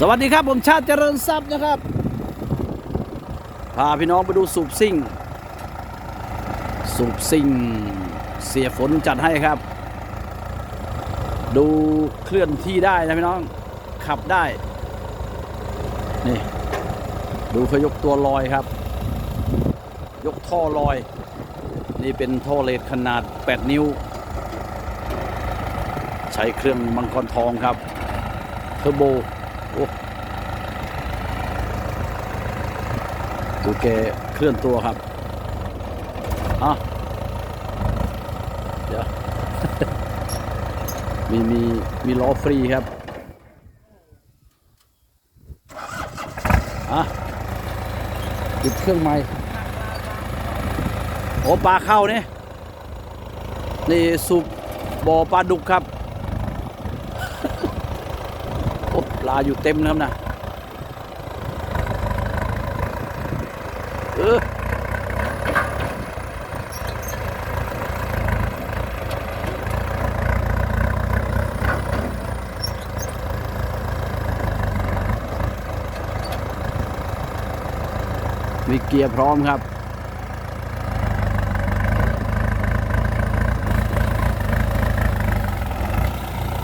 สวัสดีครับผมชาติเจริญทรัพย์นะครับ พาพี่น้องไปดูสูบซิ่ง สูบซิ่ง เสียฝนจัดให้ครับ ดูเคลื่อนที่ได้นะพี่น้องขับได้ นี่ ดูเขายกตัวลอยครับ ยกท่อลอย นี่เป็นท่อเลดขนาด 8 นิ้ว ใช้เครื่องมังกรทองครับเทอร์โบ โอ้ดูแกเคลื่อนตัวครับอะเดี๋ยวมีมีมีล้อฟรีครับอะติดเครื่องใหม่โอ้ปลาเข้าเนี่ยนี่สูบบ่อปลาดุกครับ โอ้ป ลาอยู่เต็มนะครับนะเออมีเกียร์พร้อมครับ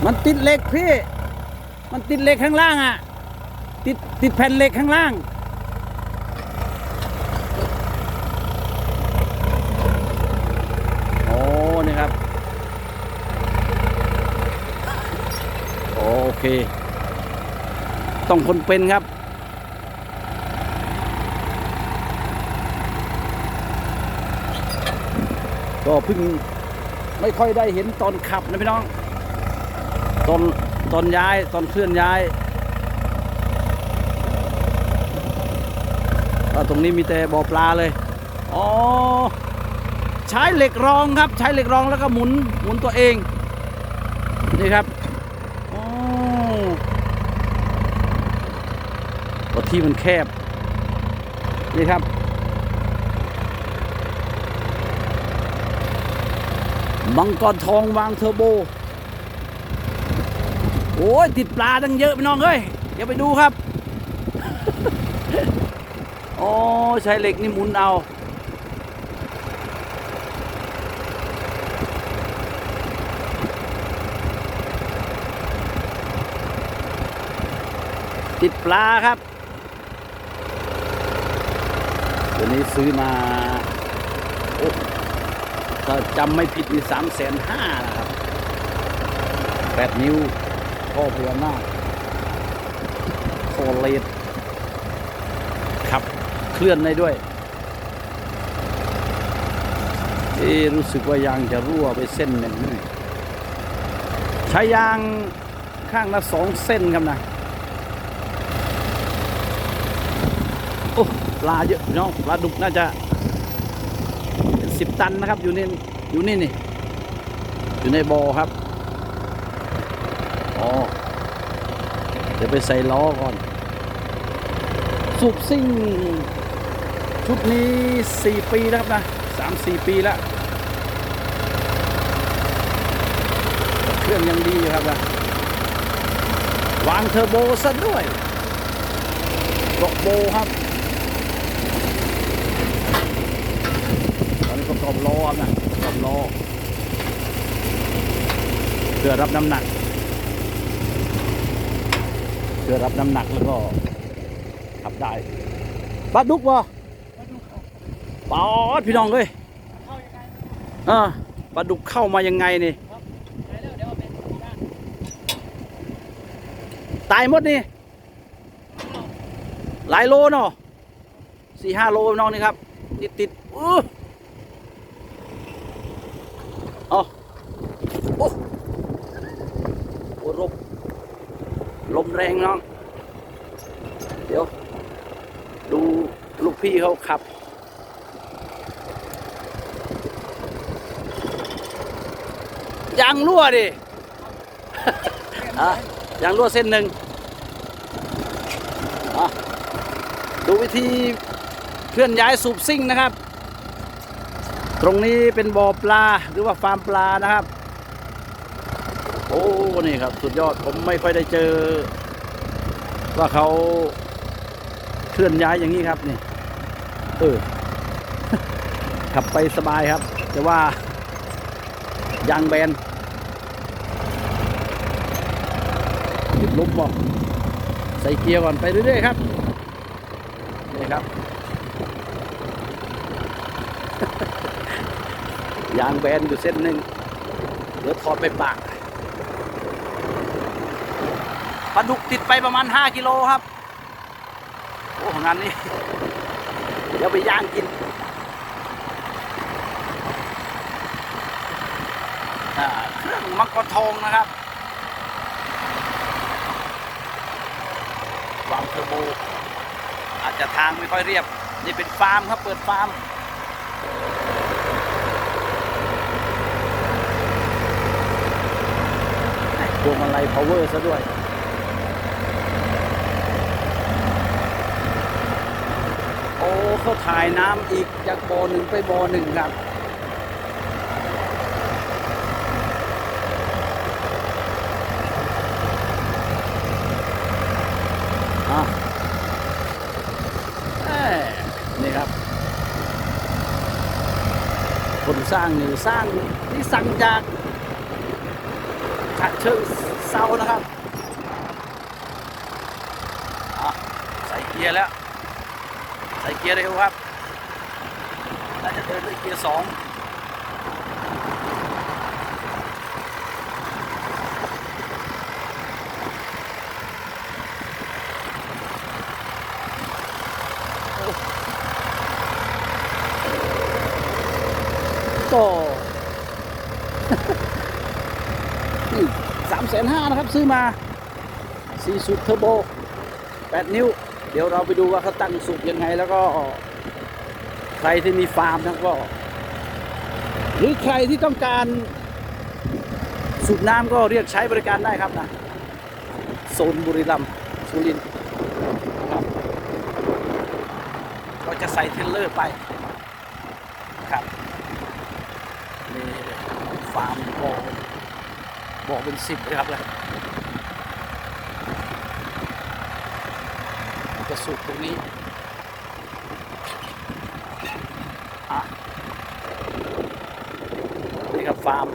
มันติดเหล็กพี่ มันติดเหล็กข้างล่างอะ ติดติดแผ่นเหล็กข้างล่าง โอ้ นี่ครับ โอเค ต้องคนเป็นครับก็เพิ่งไม่ค่อยได้เห็นตอนขับนะพี่น้อง ตอน ตอนย้ายตอนเคลื่อนย้ายตรงนี้มีแต่บ่อปลาเลย อ๋อ ใช้เหล็กรองครับ ใช้เหล็กรองแล้วก็หมุนหมุนตัวเอง นี่ครับอ๋อเพราะที่มันแคบ นี่ครับ มังกรทองวางเทอร์โบ โอ้ยติดปลาตั้งเยอะพี่น้องเอ้ยเดี๋ยวไปดูครับ โอ้ใช้เหล็กนี่หมุนเอา ติดปลาครับ ตัวนี้ซื้อมาโอ้ถ้าจำไม่ผิดนี่สามแสนห้านะครับแปดนิ้ว ท่อพญานาคโคเลดขับ เคลื่อนได้ด้วย เอ๊ะรู้สึกว่ายางจะรั่วไปเส้นหนึ่งนี่ใช้ยางข้างละสองเส้นครับนะโอ้ปลาเยอะพี่น้องปลาดุกน่าจะเป็นสิบตันนะครับอยู่นี่อยู่นี่นี่อยู่ในบ่อครับ อ๋อ เดี๋ยวไปใส่ล้อก่อน สูบซิ่ง ชุดนี้ 4 ปีแล้วครับนะ3 4 ปีแล้วเครื่องยังดีครับนะวางเทอร์โบซะด้วยกบโบครับตอนนี้ประกอบล้อครับนะประกอบล้อเพื่อรับน้ำหนัก พื่อรับน้ำหนักแล้วก็ขับได้ปลาดุกวะปอดพี่น้องเลยอ่าปลาดุกเข้ามายังไงนี่ตายหมดนี่หลายโลเนาะสี่ห้าโลพี่น้องนี่ครับ ติดติดอู้อ๋อโอ้โอ้ลมลมแรงน้อง เดี๋ยว ดูลูกพี่เขาขับ ยางรั่วดิอะยางรั่วเส้นหนึ่งอะดูวิธีเคลื่อนย้ายสูบซิ่งนะครับ ตรงนี้เป็นบ่อปลาหรือว่าฟาร์มปลานะครับ โอ้ นี่ครับ สุดยอดผมไม่ค่อยได้เจอ ว่าเขาเค ลื่อนย้ายอย่างนี้ครับนี่เออขับไปสบายครับ แต่ว่ายางแบนติดลมบอกใส่เกียร์ก่อนไปเรื่อยๆครับนี่ครับ ยางแบนอยู่เส้นหนึ่งเดี๋ยวถอดไปปากปลาดุกติดไปประมาณ 5 กิโลครับ โอ้งานนี้เดี๋ยวไปย่างกินเครื่องมักกะทองนะครับวางเทอร์โบอาจจะทางไม่ค่อยเรียบ นี่เป็นฟาร์มครับ เปิดฟาร์มพวงมาลัย power ซะด้วย โอ้ เขาถ่ายน้ำอีกจากบ่อหนึ่งไปบ่อหนึ่งครับอะเนี่ครับ คนสร้างนี่สร้างที่สั่งจากฉะเชิงเซานะครับอะใส่เกียร์แล้ว ใส่เกียร์เร็วครับน่าจะเดินด้วยเกียร์สองก็สามแสนห้านะครับ ซื้อมาสี่สูบเทอร์โบแปดนิ้ว เดี๋ยวเราไปดูว่าเขาตั้งสูบยังไง แล้วก็ใครที่มีฟาร์มนะก็ หรือใครที่ต้องการสูบน้ำก็เรียกใช้บริการได้ครับนะโซนบุรีรัมย์สุรินทร์ครับก็จะใส่เทเลอร์ไปครับนี่ฟาร์มบ่อบ่อเป็นสิบเลยครับเลย จะสูบตรงนี้อะนี่ครับฟาร์ม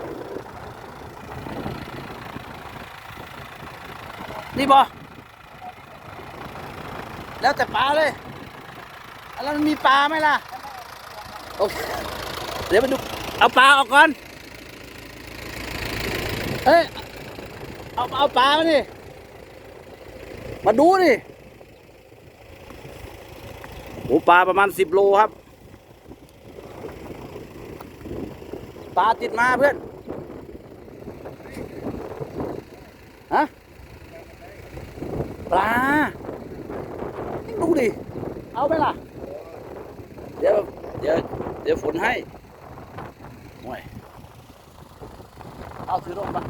นี่บอแล้วแต่ปลาเลยอะแล้วมันมีปลาไหมล่ะ โอเค เดี๋ยวไปดู เอาปลาออกก่อนเอ้ย เอาเอาปลามาดิ มาดูดิ โอ้ปลาประมาณสิบโลครับ ปลาติดมาเพื่อน ฮะ ปลา ดูดิ เอาไปล่ะ เดี๋ยว เดี๋ยว เดี๋ยวฝนให้โอ้ยเอาถือลงมา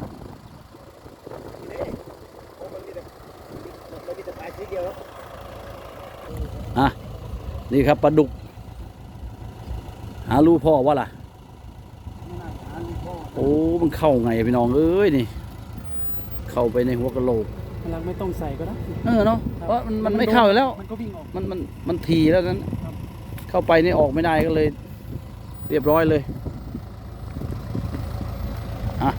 อะ นี่ครับปลาดุก หาลูกพ่อว่าล่ะ โอ้ มันเข้าไงพี่น้องเอ้ยนี่ เข้าไปในหัวกะโหลกเราไม่ต้องใส่ก็ได้เออเนาะเพราะมันมันไม่เข้าอยู่แล้ว มันก็วิ่งออก มันมันมันทีแล้วนั้นครับเข้าไปนี่ออกไม่ได้ก็เลย เรียบร้อยเลยอะ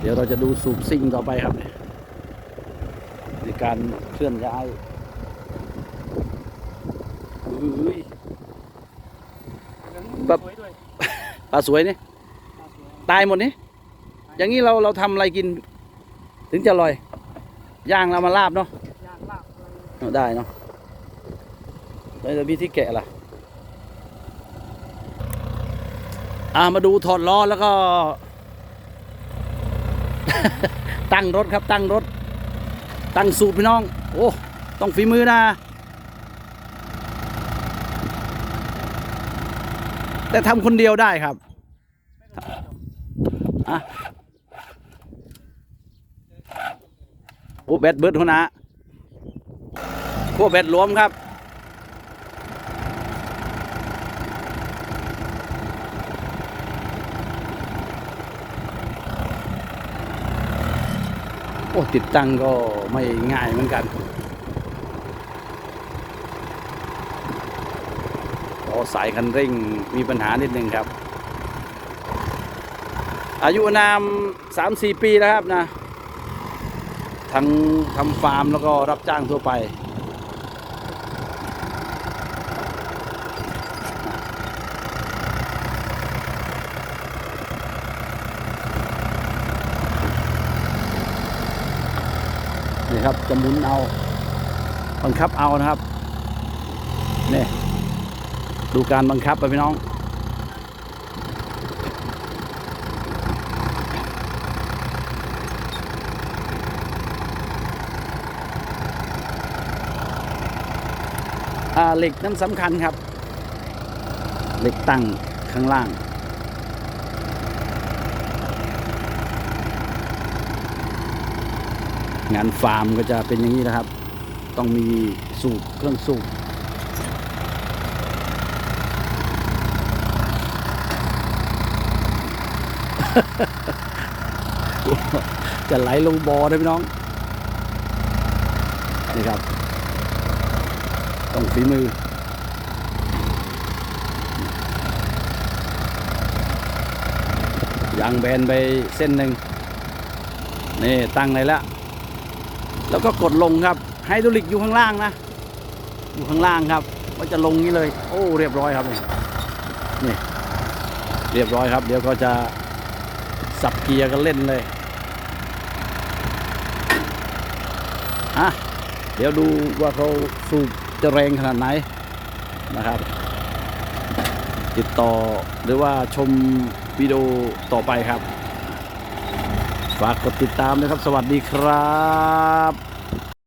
เดี๋ยวเราจะดูสูบซิ่งต่อไปครับเนี่ยในการเคลื่อนย้ายอุ้ย แบบสวยด้วยปลาสวยนี่ปลาสวยตายหมดนี่อย่างนี้เราเราทำอะไรกิน ถึงจะอร่อย ย่างเรามาลาบเนาะยากลากอะไรเอาได้เนาะแล้วจะมีที่แกะล่ะอ่ามาดูถอดล้อแล้วก็ ตั้งรถครับตั้งรถ ตั้งสูบพี่น้อง โอ้ ต้องฝีมือนะ แต่ทำคนเดียวได้ครับอะโอ้แบตเบิร์ดหัวหนะพวกแบตรวมครับโอ้ติดตั้งก็ไม่ง่ายเหมือนกันโอ้ สายคันเร่งมีปัญหานิดนึงครับ อายุนามสามสี่ปีแล้วครับนะ ทั้งทำฟาร์มแล้วก็รับจ้างทั่วไป นี่ครับจะหมุนเอาบังคับเอานะครับ นี่ ดูการบังคับไปพี่น้อง เหล็กนั้นสำคัญครับ เหล็กตั้งข้างล่างงานฟาร์มก็จะเป็นอย่างนี้นะครับ ต้องมีสูบเครื่องสูบ จะไหลลงบอ่อนะพี่น้อง นี่ครับ ต้องฝีมือยางแบนไปเส้นหนึ่งนี่ตั้งเลยแล้ว แล้วก็กดลงครับ ไฮดรอลิกอยู่ข้างล่างนะ อยู่ข้างล่างครับว่าจะลงนี้เลย โอ้ เรียบร้อยครับนี่นี่ เรียบร้อยครับ เดี๋ยวก็จะ สับเกียร์กันเล่นเลยอะเดี๋ยวดูว่าเขาสูบจะแรงขนาดไหนนะครับ ติดต่อหรือว่าชมวิดีโอต่อไปครับ ฝากกดติดตามนะครับ สวัสดีครับ